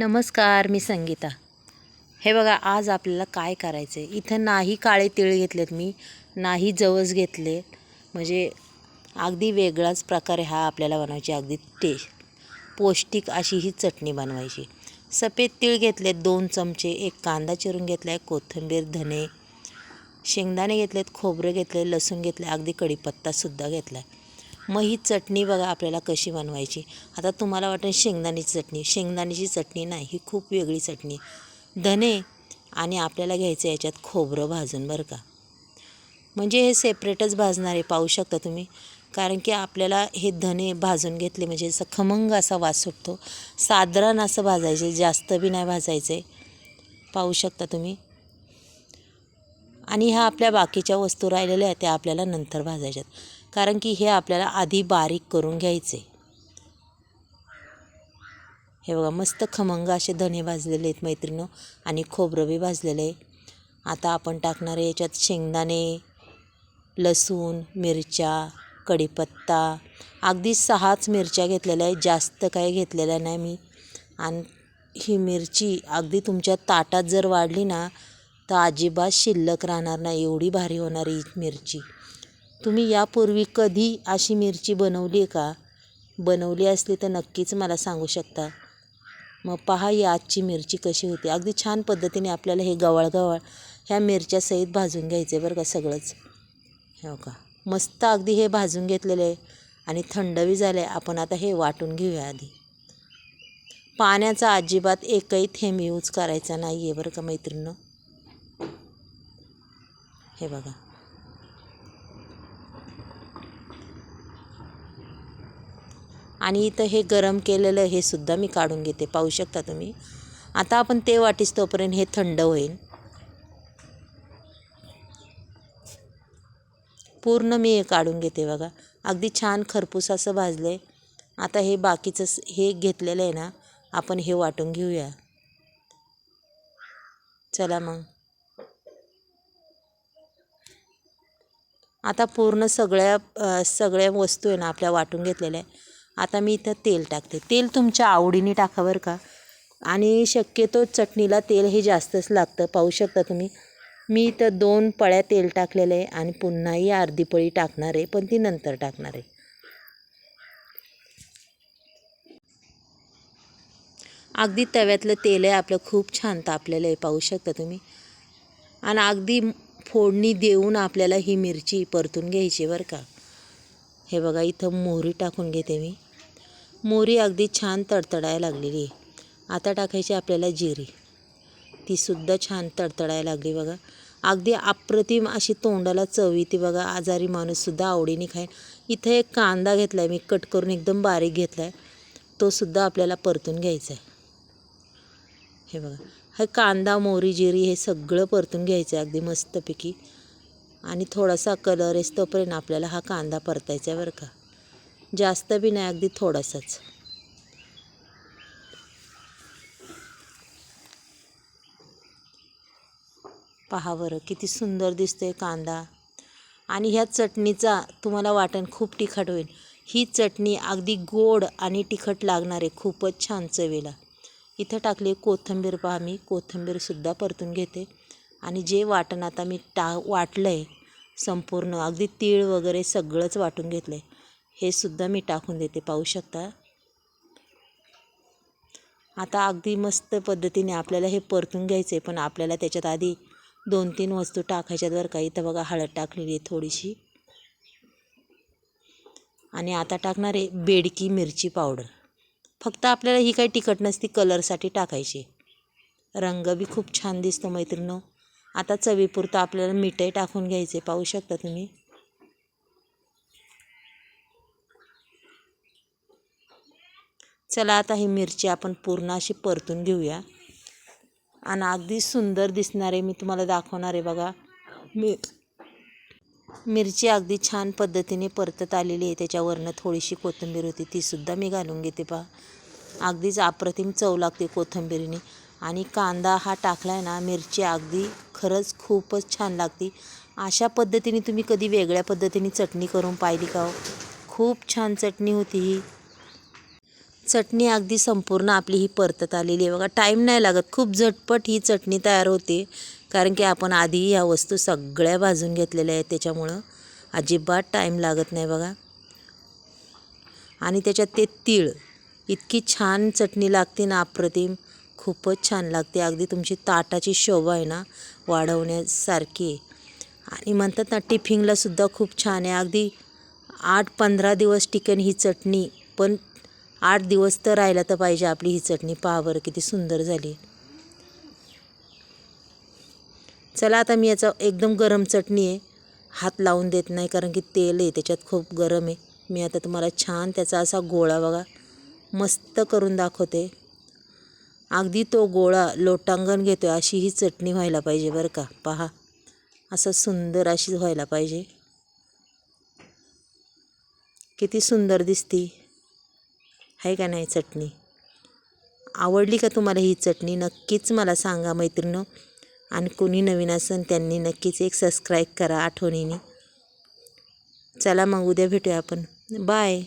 नमस्कार मी संगीता. हे बघा आज आपल्याला काय करायचं आहे इथं नाही काळे तिळ घेतलेत मी नाही जवस घेतले म्हणजे अगदी वेगळाच प्रकारे हा आपल्याला बनवायची अगदी टेस्ट. पौष्टिक अशी ही चटणी बनवायची. सफेद तीळ घेतलेत दोन चमचे एक कांदा चिरून घेतला आहे कोथिंबीर धने शेंगदाणे घेतलेत खोबरं घेतले लसूण घेतले अगदी कढीपत्तासुद्धा घेतला आहे मग ही चटणी बघा आपल्याला कशी बनवायची. आता तुम्हाला वाटेल शेंगदाण्याची चटणी. शेंगदाण्याची चटणी नाही ही खूप वेगळी चटणी. धने आणि आपल्याला घ्यायचं याच्यात खोबरं भाजून बरं का. म्हणजे हे सेपरेटच भाजणार आहे पाहू शकता तुम्ही. कारण की आपल्याला हे धने भाजून घेतले म्हणजे असं खमंग असा वास सुटतो. साधारण असं भाजायचे जास्त बी नाही भाजायचे. पाहू शकता तुम्ही. आणि ह्या आपल्या बाकीच्या वस्तू राहिलेल्या आहेत त्या आपल्याला नंतर भाजायच्यात. कारण की हे आपल्याला आधी बारीक करून घ्यायचे. हे बघा मस्त खमंग असे धने भाजलेले आहेत मैत्रिणं आणि खोबरं बी भाजलेलं आहे. आता आपण टाकणार आहे याच्यात शेंगदाणे लसूण मिरच्या कढीपत्ता. अगदी सहाच मिरच्या घेतलेल्या आहेत जास्त काही घेतलेल्या नाही मी. आणि ही मिरची अगदी तुमच्या ताटात जर वाढली ना तर अजिबात शिल्लक राहणार नाही एवढी भारी होणार ही मिरची. तुम्ही यापूर्वी कधी अशी मिरची बनवली आहे का? बनवली असली तर नक्कीच मला सांगू शकता. मग पहा ही आजची मिरची कशी होती. अगदी छान पद्धतीने आपल्याला हे गवाळ ह्या मिरच्या सहित भाजून घ्यायचं आहे बरं का सगळंच. हो का? मस्त अगदी हे भाजून घेतलेलं आहे आणि थंडवी झालं. आहे आपण आता हे वाटून घेऊया आधी. पाण्याचा अजिबात एकही थेंब यूज करायचा नाही आहे बरं का मैत्रिणीनं. हे बघा. आणि इथं हे गरम केलेलं हे सुद्धा मी काढून घेते. पाहू शकता तुम्ही. आता आपण ते वाटीस तोपर्यंत हे थंड होईल. पूर्ण मी हे काढून घेते बघा. अगदी छान खरपूस असं भाजले आता हे बाकीचं हे घेतलेलं आहे ना आपण हे वाटून घेऊया. चला मग. आता पूर्ण सगळ्या सगळ्या वस्तू आहे ना आपल्या वाटून घेतलेल्या आहे. आता मी इथं तेल टाकते. तेल तुमच्या आवडीने टाका बरं का. आणि शक्यतो चटणीला तेल हे जास्तच लागतं पाहू शकता तुम्ही. मी इथं दोन पळ्या तेल टाकलेलं आहे आणि पुन्हाही अर्धी पळी टाकणार आहे पण ती नंतर टाकणार आहे. अगदी तव्यातलं तेल आहे आपलं खूप छान तापलेलं आहे पाहू शकता तुम्ही. आणि अगदी फोडणी देऊन आपल्याला ही मिरची परतून घ्यायची बरं का. हे बघा इथं मोहरी टाकून घेते मी. मोहरी अगदी छान तडतडायला लागलेली आहे. आता टाकायची आपल्याला जिरी. तीसुद्धा छान तडतडायला लागली बघा. अगदी अप्रतिम अशी तोंडाला चव येते बघा. आजारी माणूससुद्धा आवडीने खाईन इथं एक कांदा घेतला आहे मी कट करून एकदम बारीक घेतला आहे तोसुद्धा आपल्याला परतून घ्यायचा आहे हे बघा. हे कांदा मोहरी जिरी हे सगळं परतून घ्यायचं आहे अगदी मस्तपैकी. आणि थोडासा कलर येतोपर्यंत आपल्याला हा कांदा परतायचा आहे बरं का. जास्त बी नाही अगदी थोडासाच. पहा बरं किती सुंदर दिसतोय कांदा. आणि ह्या चटणीचा तुम्हाला वाटण खूप तिखट होईल. ही चटणी अगदी गोड आणि तिखट लागणार आहे खूपच छान चवीला. इथं टाकली कोथिंबीर पहा मी. कोथिंबीरसुद्धा परतून घेते. आणि जे वाटण आता मी टा वाटलं आहे संपूर्ण अगदी तीळ वगैरे सगळंच वाटून घेतलं आहे हे सुद्धा मी टाकून देते पाहू शकता. आता अगदी मस्त पद्धतीने आपल्याला हे परतून घ्यायचं आहे पण आपल्याला त्याच्यात आधी दोन तीन वस्तू टाकायच्यात बरं काही इथं बघा हळद टाकलेली आहे थोडीशी. आणि आता टाकणार आहे बेडकी मिरची पावडर. फक्त आपल्याला ही काही तिखट नसती कलरसाठी टाकायची. रंग बी खूप छान दिसतो मैत्रिणो. आता चवीपुरतं आपल्याला मीठही टाकून घ्यायचे पाहू शकता तुम्ही. चला आता ही मिरची आपण पूर्ण अशी परतून घेऊया. आणि अगदी सुंदर दिसणार आहे मी तुम्हाला दाखवणार आहे बघा. मी मिरची अगदी छान पद्धतीने परतत आलेली आहे त्याच्यावरनं थोडीशी कोथिंबीर होती तीसुद्धा मी घालून घेते पहा. अगदीच अप्रतिम चव लागते कोथिंबीरीने. आणि कांदा हा टाकला आहे ना मिरची अगदी खरंच खूपच छान लागते. अशा पद्धतीने तुम्ही कधी वेगळ्या पद्धतीने चटणी करून पाहिली का हो? खूप छान चटणी होती ही. चटणी अगदी संपूर्ण आपली ही परतत आलेली आहे. बघा टाईम नाही लागत. खूप झटपट ही चटणी तयार होते. कारण की आपण आधी ह्या वस्तू सगळ्या भाजून घेतलेल्या आहेत. त्याच्यामुळं अजिबात टाईम लागत नाही बघा. आणि त्याच्यात ते तीळ. इतकी छान चटणी लागते ना अप्रतिम. खूपच छान लागते. अगदी तुमची ताटाची शोभा आहे ना वाढवण्यासारखी. आहे आणि म्हणतात ना टिफिनलासुद्धा खूप छान आहे. अगदी आठ पंधरा दिवस टिकेन ही चटणी पण आठ दिवस तर राहिला तर पाहिजे आपली ही चटणी. पहा किती सुंदर झाली. चला आता मी याचा एकदम गरम चटणी आहे. हात लावून देत नाही कारण की तेल आहे त्याच्यात खूप गरम आहे. मी आता तुम्हाला छान त्याचा असा गोळा बघा. मस्त करून दाखवते. अगदी तो गोळा लोटांगण घेतो आहे अशी ही चटणी व्हायला पाहिजे बरं का. पहा. असं सुंदर अशी व्हायला पाहिजे. किती सुंदर दिसती. आहे का नाही चटणी? आवडली का तुम्हाला ही चटणी? नक्कीच मला सांगा मैत्रिणं. आणि कोणी नवीन असेल त्यांनी नक्कीच एक सबस्क्राईब करा आठवणीने. चला मग उद्या भेटूया आपण. बाय